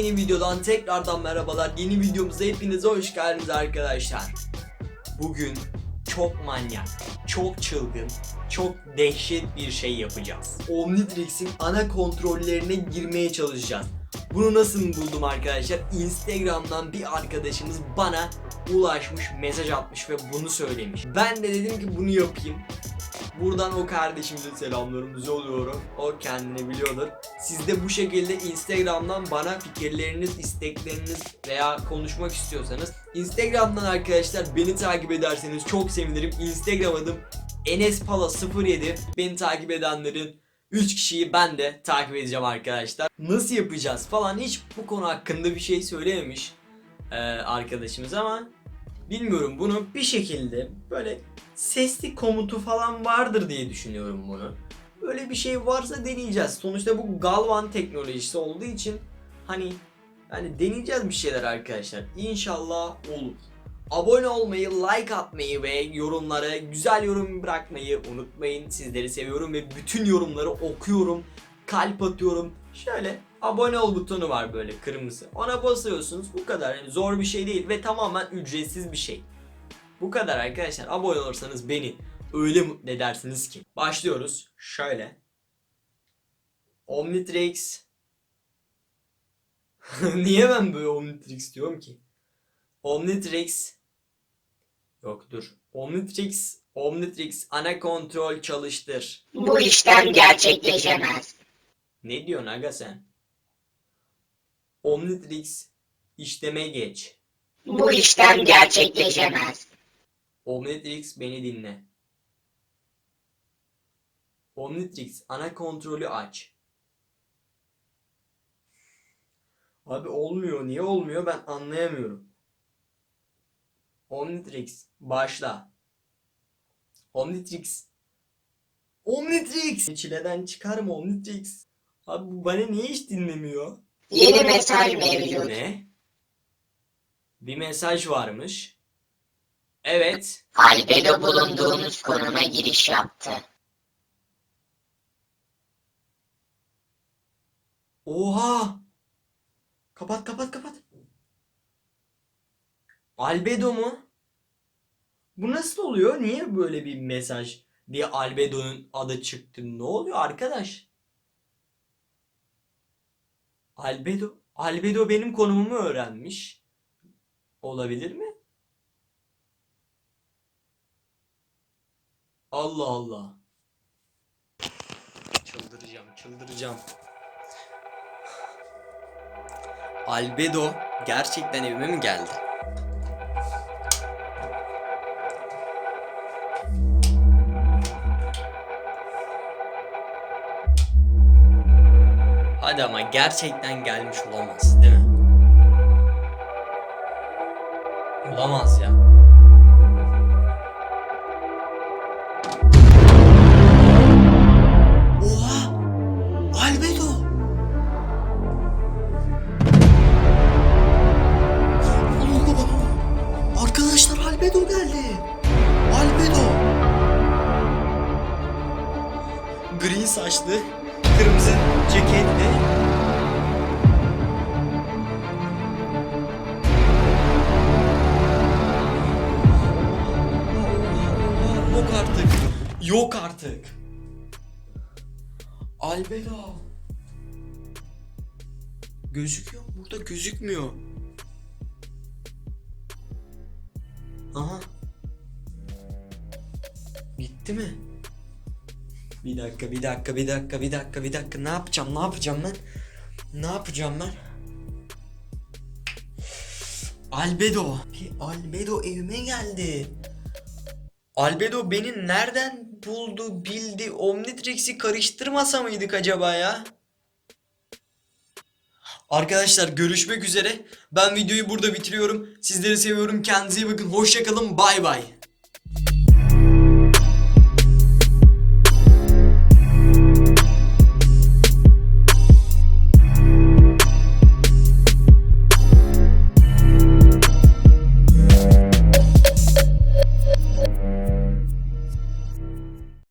yeni videodan tekrardan merhabalar. Yeni videomuza hepinize hoş geldiniz arkadaşlar. Bugün çok manyak, çok çılgın, çok dehşet bir şey yapacağız. Omnitrix'in ana kontrollerine girmeye çalışacağız. Bunu nasıl buldum arkadaşlar? Instagram'dan bir arkadaşımız bana ulaşmış, mesaj atmış ve bunu söylemiş. Ben de dedim ki bunu yapayım. Buradan o kardeşimize selamlarımızı oluyorum. O kendini biliyordur. Siz de bu şekilde Instagram'dan bana fikirleriniz, istekleriniz veya konuşmak istiyorsanız Instagram'dan arkadaşlar beni takip ederseniz çok sevinirim. Instagram adım enespala07. Beni takip edenlerin 3 kişiyi ben de takip edeceğim arkadaşlar. Nasıl yapacağız falan hiç bu konu hakkında bir şey söylememiş eee, arkadaşımız ama bilmiyorum bunu bir şekilde böyle sesli komutu falan vardır diye düşünüyorum bunu. Böyle bir şey varsa deneyeceğiz. Sonuçta bu Galvan teknolojisi olduğu için hani yani deneyeceğiz bir şeyler arkadaşlar. İnşallah olur. Abone olmayı, like atmayı ve yorumlara güzel yorum bırakmayı unutmayın. Sizleri seviyorum ve bütün yorumları okuyorum. Kalp atıyorum. Şöyle abone ol butonu var böyle kırmızı. Ona basıyorsunuz. Bu kadar. Yani zor bir şey değil ve tamamen ücretsiz bir şey. Bu kadar arkadaşlar. Abone olursanız beni öyle mutlu edersiniz ki. Başlıyoruz. Şöyle. Omnitrix. Niye ben böyle Omnitrix diyorum ki? Omnitrix. Yok dur. Omnitrix. Omnitrix ana kontrol çalıştır. Bu işlem gerçekleşemez. Ne diyorsun aga sen? Omnitrix işleme geç. Bu işlem gerçekleşemez. Omnitrix beni dinle. Omnitrix ana kontrolü aç. Abi olmuyor. Niye olmuyor ben anlayamıyorum. Omnitrix başla. Omnitrix. Omnitrix. Çileden çıkarım Omnitrix. Abi bu bana niye hiç dinlemiyor? Yeni mesaj mevcut. Ne? Bir mesaj varmış. Evet. Albedo bulunduğunuz konuma giriş yaptı. Oha! Kapat kapat kapat. Albedo mu? Bu nasıl oluyor? Niye böyle bir mesaj diye Albedo'nun adı çıktı? Ne oluyor arkadaş? Albedo, Albedo benim konumumu öğrenmiş. Olabilir mi? Allah Allah. Çıldıracağım, çıldıracağım. Albedo gerçekten evime mi geldi? Hadi ama gerçekten gelmiş olamaz, değil mi? Olamaz ya. Oha! Albedo! Gri saçlı, kırmızı ceketli. Yok artık. Yok artık. Albedo. Gözüküyor mu? Burada gözükmüyor. Aha. Gitti mi? Bir dakika, bir dakika, bir dakika, bir dakika, bir dakika. Ne yapacağım, ne yapacağım ben? Ne yapacağım ben? Albedo. Bir Albedo evime geldi. Albedo beni nereden buldu, bildi? Omnitrix'i karıştırmasa mıydık acaba ya? Arkadaşlar görüşmek üzere. Ben videoyu burada bitiriyorum. Sizleri seviyorum. Kendinize iyi bakın. Hoşçakalın. Bay bay.